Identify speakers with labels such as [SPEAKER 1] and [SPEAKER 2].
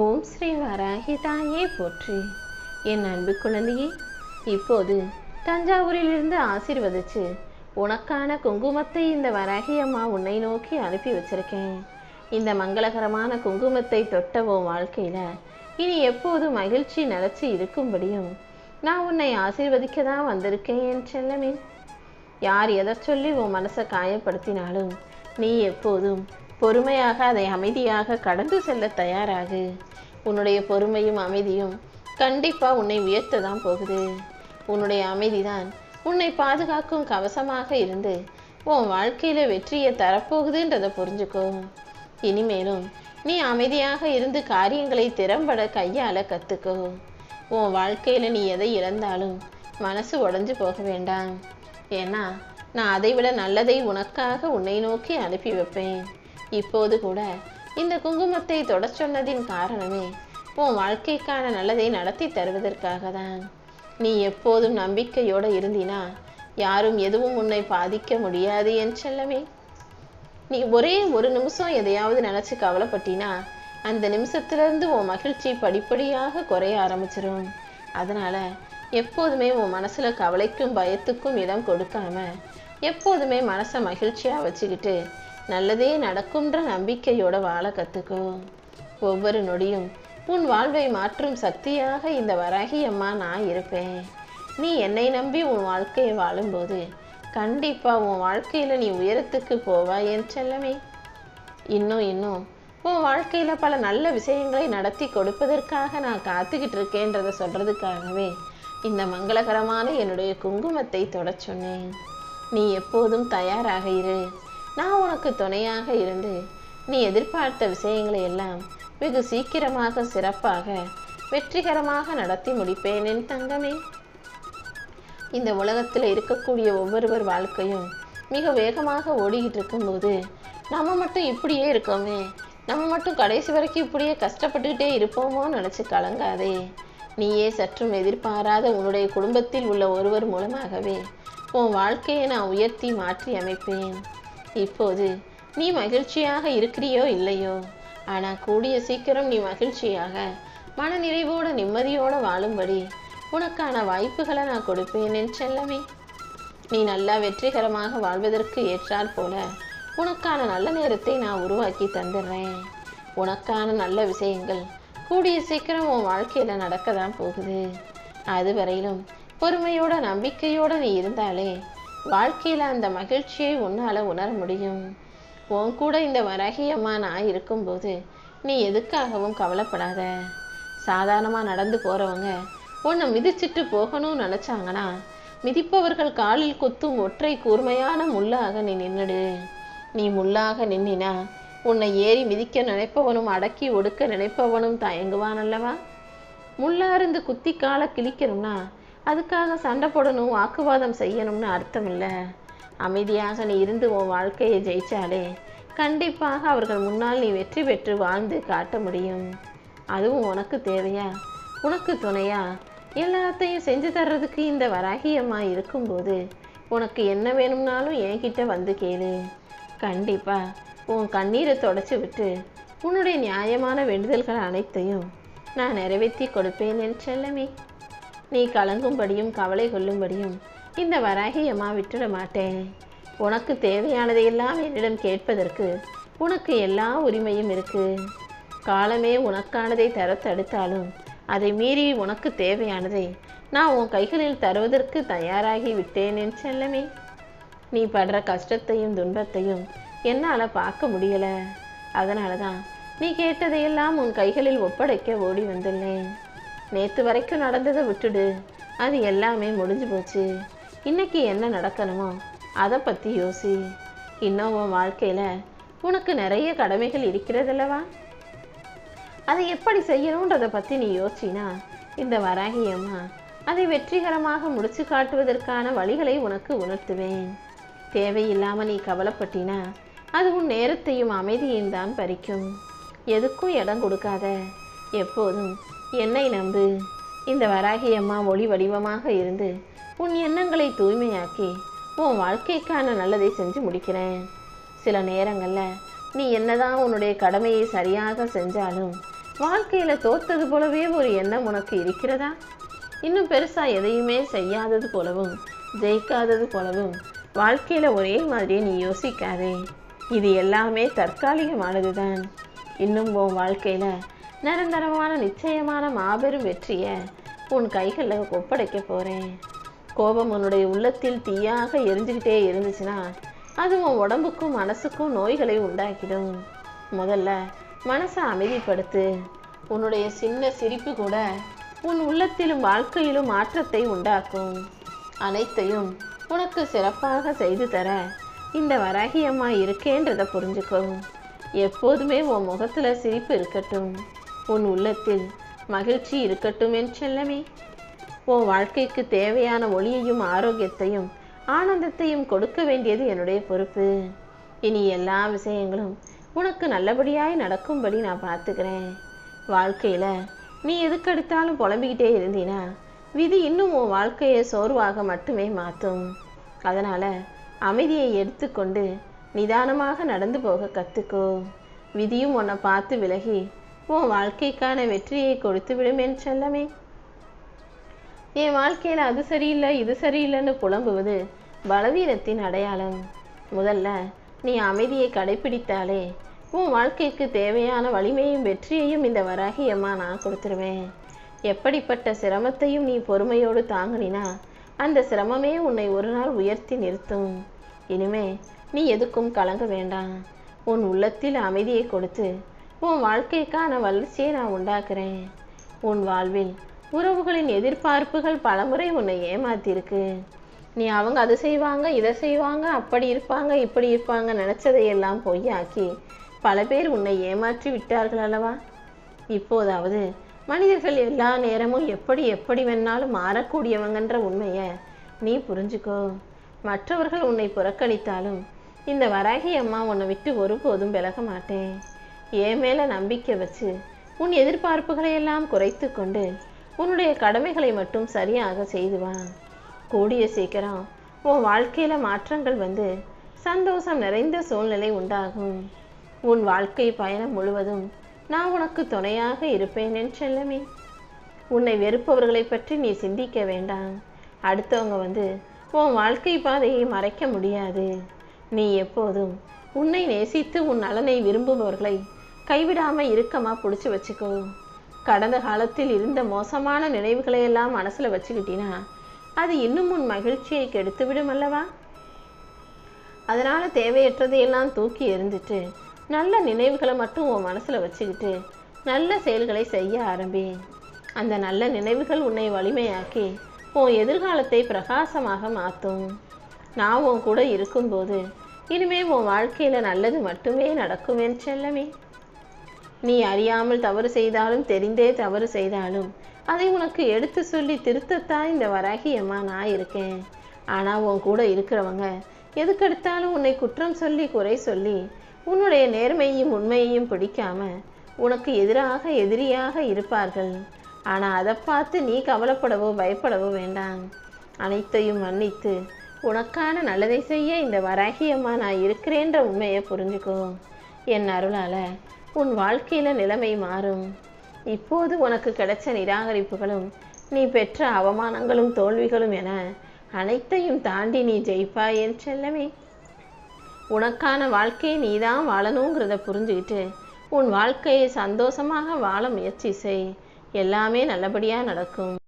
[SPEAKER 1] ஓம் ஸ்ரீ வராகி தாயே போற்றி. என் அன்பு குழந்தையே இப்போது தஞ்சாவூரிலிருந்து ஆசிர்வதிச்சு உனக்கான குங்குமத்தை இந்த வராகி அம்மா உன்னை நோக்கி அனுப்பி வச்சிருக்கேன். இந்த மங்களகரமான குங்குமத்தை தொட்ட உன் வாழ்க்கையில இனி எப்போது மகிழ்ச்சி நிலச்சி இருக்கும்படியும் நான் உன்னை ஆசீர்வதிக்க தான் வந்திருக்கேன் என் செல்லமே. யார் எதை சொல்லி உன் மனசை காயப்படுத்தினாலும் நீ எப்போதும் பொறுமையாக அதை அமைதியாக கடந்து செல்ல தயாராகு. உன்னுடைய பொறுமையும் அமைதியும் கண்டிப்பாக உன்னை உயர்த்த தான் போகுது. உன்னுடைய அமைதிதான் உன்னை பாதுகாக்கும் கவசமாக இருந்து உன் வாழ்க்கையில் வெற்றியை தரப்போகுதுன்றதை புரிஞ்சுக்கோ. இனிமேலும் நீ அமைதியாக இருந்து காரியங்களை திறம்பட கையாள கத்துக்கோ. உன் வாழ்க்கையில் நீ எதை இழந்தாலும் மனசு உடஞ்சு போக வேண்டாம். ஏன்னா நான் அதைவிட நல்லதை உனக்காக உன்னை நோக்கி அனுப்பி வைப்பேன். இப்போது கூட இந்த குங்குமத்தை தொட சொன்னதின் காரணமே உன் வாழ்க்கைக்கான நல்லதை நடத்தி தருவதற்காக தான் நீ எப்போதும் நம்பிக்கையோட இருந்தினா யாரும் எதுவும் உன்னை பாதிக்க முடியாது என் செல்லமே. நீ ஒரே ஒரு நிமிஷம் எதையாவது நினச்சி கவலைப்பட்டினா அந்த நிமிஷத்துலருந்து உன் மகிழ்ச்சி படிப்படியாக குறைய ஆரம்பிச்சிடும் அதனால எப்போதுமே உன் மனசில் கவலைக்கும் பயத்துக்கும் இடம் கொடுக்காம எப்போதுமே மனசை மகிழ்ச்சியாக வச்சுக்கிட்டு நல்லதே நடக்கும்ன்ற நம்பிக்கையோட வாழ கற்றுக்கோ ஒவ்வொரு நொடியும் உன் வாழ்வை மாற்றும் சக்தியாக இந்த வராகி அம்மா நான் இருப்பேன். நீ என்னை நம்பி உன் வாழ்க்கையை வாழும்போது கண்டிப்பாக உன் வாழ்க்கையில் நீ உயரத்துக்கு போவாய் என் செல்லமே. இன்னும் இன்னும் உன் வாழ்க்கையில் பல நல்ல விஷயங்களை நடத்தி கொடுப்பதற்காக நான் காத்துக்கிட்டு இருக்கேன்றத சொல்கிறதுக்காகவே இந்த மங்களகரமான என்னுடைய குங்குமத்தை தொட சொன்னேன். நீ எப்போதும் தயாராக இரு. நான் உனக்கு துணையாக இருந்து நீ எதிர்பார்த்த விஷயங்களை எல்லாம் வெகு சீக்கிரமாக சிறப்பாக வெற்றிகரமாக நடத்தி முடிப்பேன் என் தங்கமே. இந்த உலகத்தில் இருக்கக்கூடிய ஒவ்வொருவர் வாழ்க்கையும் மிக வேகமாக ஓடிக்கிட்டு இருக்கும்போது நம்ம மட்டும் இப்படியே இருக்கோமே. நம்ம மட்டும் கடைசி வரைக்கும் இப்படியே கஷ்டப்பட்டுக்கிட்டே இருப்போமோன்னு நினச்சி கலங்காதே. நீயே சற்றும் எதிர்பாராத உன்னுடைய குடும்பத்தில் உள்ள ஒருவர் மூலமாகவே உன் வாழ்க்கையை நான் உயர்த்தி மாற்றி அமைப்பேன். இப்போது நீ மகிழ்ச்சியாக இருக்கிறியோ இல்லையோ? ஆனால் கூடிய சீக்கிரம் நீ மகிழ்ச்சியாக மனநிறைவோடு நிம்மதியோடு வாழும்படி உனக்கான வாய்ப்புகளை நான் கொடுப்பேன் என் செல்லமே. நீ நல்லா வெற்றிகரமாக வாழ்வதற்கு ஏற்றாற் போல உனக்கான நல்ல நேரத்தை நான் உருவாக்கி தந்துடுறேன். உனக்கான நல்ல விஷயங்கள் கூடிய சீக்கிரம் உன் வாழ்க்கையில் நடக்க தான் போகுது. அது வரையிலும் பொறுமையோட நம்பிக்கையோட நீ இருந்தாலே வாழ்க்கையில் அந்த மகிழ்ச்சியை உன்னால் உணர முடியும். உன் கூட இந்த வராகியம்மா நான் இருக்கும்போது நீ எதுக்காகவும் கவலைப்படாத. சாதாரணமாக நடந்து போகிறவங்க உன்னை மிதிச்சிட்டு போகணும்னு நினச்சாங்கன்னா மிதிப்பவர்கள் காலில் குத்தும் ஒற்றை கூர்மையான முள்ளாக நீ நின்னுடு. நீ முள்ளாக நின்னினா உன்னை ஏறி மிதிக்க நினைப்பவனும் அடக்கி ஒடுக்க நினைப்பவனும் தயங்குவான் அல்லவா? முள்ளாருந்து குத்தி காலை கிழிக்கணும்னா அதுக்காக சண்டை போடணும் வாக்குவாதம் செய்யணும்னு அர்த்தம் இல்லை அமைதியாக நீ இருந்து உன் வாழ்க்கையை ஜெயிச்சாலே கண்டிப்பாக அவர்கள் முன்னால் நீ வெற்றி பெற்று வாழ்ந்து காட்ட முடியும். அதுவும் உனக்கு தேவையா? உனக்கு துணையா? எல்லாத்தையும் செஞ்சு தர்றதுக்கு இந்த வராகியம்மா இருக்கும்போது உனக்கு என்ன வேணும்னாலும் என்கிட்ட வந்து கேளு. கண்டிப்பாக உன் கண்ணீரை தொடச்சி விட்டு உன்னுடைய நியாயமான வேண்டுதல்கள் அனைத்தையும் நான் நிறைவேற்றி கொடுப்பேன் என் செல்லமே. நீ கலங்கும்படியும் கவலை கொள்ளும்படியும் இந்த வராகியம்மா விட்டுட மாட்டேன். உனக்கு தேவையானதையெல்லாம் என்னிடம் கேட்பதற்கு உனக்கு எல்லா உரிமையும் இருக்கு. காலமே உனக்கானதை தர தடுத்தாலும் அதை மீறி உனக்கு தேவையானதை நான் உன் கைகளில் தருவதற்கு தயாராகி விட்டேன் என் செல்லமே. நீ படுற கஷ்டத்தையும் துன்பத்தையும் என்னால் பார்க்க முடியலை. அதனால தான் நீ கேட்டதையெல்லாம் உன் கைகளில் ஒப்படைக்க ஓடி வந்துள்ளேன். நேற்று வரைக்கும் நடந்ததை விட்டுடு. அது எல்லாமே முடிஞ்சு போச்சு. இன்னைக்கு என்ன நடக்கணுமோ அதை பற்றி யோசி. இன்னும் உன் வாழ்க்கையில் உனக்கு நிறைய கடமைகள் இருக்கிறதல்லவா? அதை எப்படி செய்யணுன்றதை பற்றி நீ யோசிச்சினா இந்த வராகியம்மா அதை வெற்றிகரமாக முடிச்சு காட்டுவதற்கான வழிகளை உனக்கு உணர்த்துவேன். தேவையில்லாமல் நீ கவலைப்பட்டினா அது உன் நேரத்தையும் அமைதியையும் தான் பறிக்கும். எதுக்கும் இடம் கொடுக்காத. எப்போதும் என்னை நம்பு. இந்த வராகியம்மா ஒளி வடிவமாக இருந்து உன் எண்ணங்களை தூய்மையாக்கி உன் வாழ்க்கைக்கான நல்லதை செஞ்சு முடிக்கிறேன். சில நேரங்களில் நீ என்னதான் உன்னுடைய கடமையை சரியாக செஞ்சாலும் வாழ்க்கையில் தோத்தது போலவே ஒரு எண்ணம் உனக்கு இருக்கிறதா? இன்னும் பெருசாக எதையுமே செய்யாதது போலவும் ஜெயிக்காதது போலவும் வாழ்க்கையில் ஒரே மாதிரியே நீ யோசிக்காதே. இது எல்லாமே தற்காலிகமானதுதான். இன்னும் உன் வாழ்க்கையில் நிரந்தரமான நிச்சயமான மாபெரும் வெற்றியை உன் கைகளில் ஒப்படைக்க போகிறேன் கோபம் உன்னுடைய உள்ளத்தில் தீயாக எரிஞ்சுக்கிட்டே இருந்துச்சுன்னா அது உன் உடம்புக்கும் மனசுக்கும் நோய்களை உண்டாக்கிடும். முதல்ல மனசை அமைதிப்படுத்து. உன்னுடைய சின்ன சிரிப்பு கூட உன் உள்ளத்திலும் வாழ்க்கையிலும் மாற்றத்தை உண்டாக்கும். அனைத்தையும் உனக்கு சிறப்பாக செய்து தர இந்த வராகியம்மா இருக்கேன்றதை புரிஞ்சுக்கோ. எப்போதுமே உன் முகத்தில் சிரிப்பு இருக்கட்டும். உன் உள்ளத்தில் மகிழ்ச்சி இருக்கட்டும் என் செல்லமே. உன் வாழ்க்கைக்கு தேவையான ஒளியையும் ஆரோக்கியத்தையும் ஆனந்தத்தையும் கொடுக்க வேண்டியது என்னுடைய பொறுப்பு. இனி எல்லா விஷயங்களும் உனக்கு நல்லபடியாய் நடக்கும்படி நான் பார்த்துக்கிறேன். வாழ்க்கையில் நீ எதுக்கெடுத்தாலும் புலம்பிக்கிட்டே இருந்தீனா விதி இன்னும் உன் வாழ்க்கையை சோர்வாக மட்டுமே மாற்றும் அதனால் அமைதியை எடுத்துக்கொண்டு நிதானமாக நடந்து போக கற்றுக்கோ விதியும் உன்னை பார்த்து விலகி உன் வாழ்க்கைக்கான வெற்றியை கொடுத்து விடுமேன் செல்லமே. என் வாழ்க்கையில் அது சரியில்லை இது சரியில்லைன்னு புலம்புவது பலவீனத்தின் அடையாளம். முதல்ல நீ அமைதியை கடைபிடித்தாலே உன் வாழ்க்கைக்கு தேவையான வலிமையும் வெற்றியையும் இந்த வராகியம்மா நான் கொடுத்துருவேன். எப்படிப்பட்ட சிரமத்தையும் நீ பொறுமையோடு தாங்கினா அந்த சிரமமே உன்னை ஒரு நாள் உயர்த்தி நிறுத்தும். இனிமே நீ எதுக்கும் கலங்க வேண்டாம். உன் உள்ளத்தில் அமைதியை கொடுத்து உன் வாழ்க்கைக்கான வளர்ச்சியை நான் உண்டாக்குறேன். உன் வாழ்வில் உறவுகளின் எதிர்பார்ப்புகள் பலமுறை உன்னை ஏமாத்திருக்கு. நீ அவங்க அது செய்வாங்க இதை செய்வாங்க அப்படி இருப்பாங்க இப்படி இருப்பாங்க நினச்சதையெல்லாம் பொய்யாக்கி பல பேர் உன்னை ஏமாற்றி விட்டார்கள் அல்லவா? இப்போதாவது மனிதர்கள் எல்லா நேரமும் எப்படி எப்படி வேணாலும் மாறக்கூடியவங்கன்ற உண்மையை நீ புரிஞ்சுக்கோ. மற்றவர்கள் உன்னை புறக்கணித்தாலும் இந்த வராகி அம்மா உன்னை விட்டு ஒருபோதும் விலக மாட்டேன். என் மேலே நம்பிக்கை வச்சு உன் எதிர்பார்ப்புகளை எல்லாம் குறைத்து கொண்டு உன்னுடைய கடமைகளை மட்டும் சரியாக செய்து வா. கூடிய சீக்கிரம் உன் வாழ்க்கையில் மாற்றங்கள் வந்து சந்தோஷம் நிறைந்த சூழ்நிலை உண்டாகும். உன் வாழ்க்கை பயணம் முழுவதும் நான் உனக்கு துணையாக இருப்பேன் என் செல்லமே. உன்னை வெறுப்பவர்களை பற்றி நீ சிந்திக்க வேண்டாம். அடுத்தவங்க வந்து உன் வாழ்க்கை பாதையை மறைக்க முடியாது. நீ எப்போதும் உன்னை நேசித்து உன் நலனை விரும்புபவர்களை கைவிடாம இறுக்கமா பிடிச்சி வச்சுக்கோ. கடந்த காலத்தில் இருந்த மோசமான நினைவுகளையெல்லாம் மனசில் மனசுல வச்சுக்கிட்டினா அது இன்னும் உன் மகிழ்ச்சியை கெடுத்து விடும் அல்லவா? அதனால தேவையற்றதையெல்லாம் தூக்கி எறிஞ்சிட்டு நல்ல நினைவுகளை மட்டும் உன் மனசுல வச்சுக்கிட்டு நல்ல செயல்களை செய்ய ஆரம்பி. அந்த நல்ல நினைவுகள் உன்னை வலிமையாக்கி உன் எதிர்காலத்தை பிரகாசமாக மாற்றும் நான் உன் கூட இருக்கும்போது இனிமே உன் வாழ்க்கையில நல்லது மட்டுமே நடக்கும் என் செல்லமே. நீ அறியாமல் தவறு செய்தாலும் தெரிந்தே தவறு செய்தாலும் அதை உனக்கு எடுத்து சொல்லி திருத்தத்தான் இந்த வராகியம்மா நான் இருக்கேன். ஆனால் உன் கூட இருக்கிறவங்க எதுக்கெடுத்தாலும் உன்னை குற்றம் சொல்லி குறை சொல்லி உன்னுடைய நேர்மையையும் உண்மையையும் பிடிக்காம உனக்கு எதிராக எதிரியாக இருப்பார்கள். ஆனால் அதை பார்த்து நீ கவலைப்படவோ பயப்படவோ வேண்டாம். அனைத்தையும் மன்னித்து உனக்கான நல்லதை செய்ய இந்த வராகியம்மா நான் இருக்கிறேன்ற உண்மையை புரிஞ்சுக்கோ. என் அருளால் உன் வாழ்க்கையில நிலைமை மாறும். இப்போது உனக்கு கிடைச்ச நிராகரிப்புகளும் நீ பெற்ற அவமானங்களும் தோல்விகளும் என அனைத்தையும் தாண்டி நீ ஜெயிப்பாய் என் செல்லமே. உனக்கான வாழ்க்கையை நீதான் வாழணுங்கிறத புரிஞ்சுக்கிட்டு உன் வாழ்க்கையை சந்தோஷமாக வாழ முயற்சி செய். எல்லாமே நல்லபடியா நடக்கும்.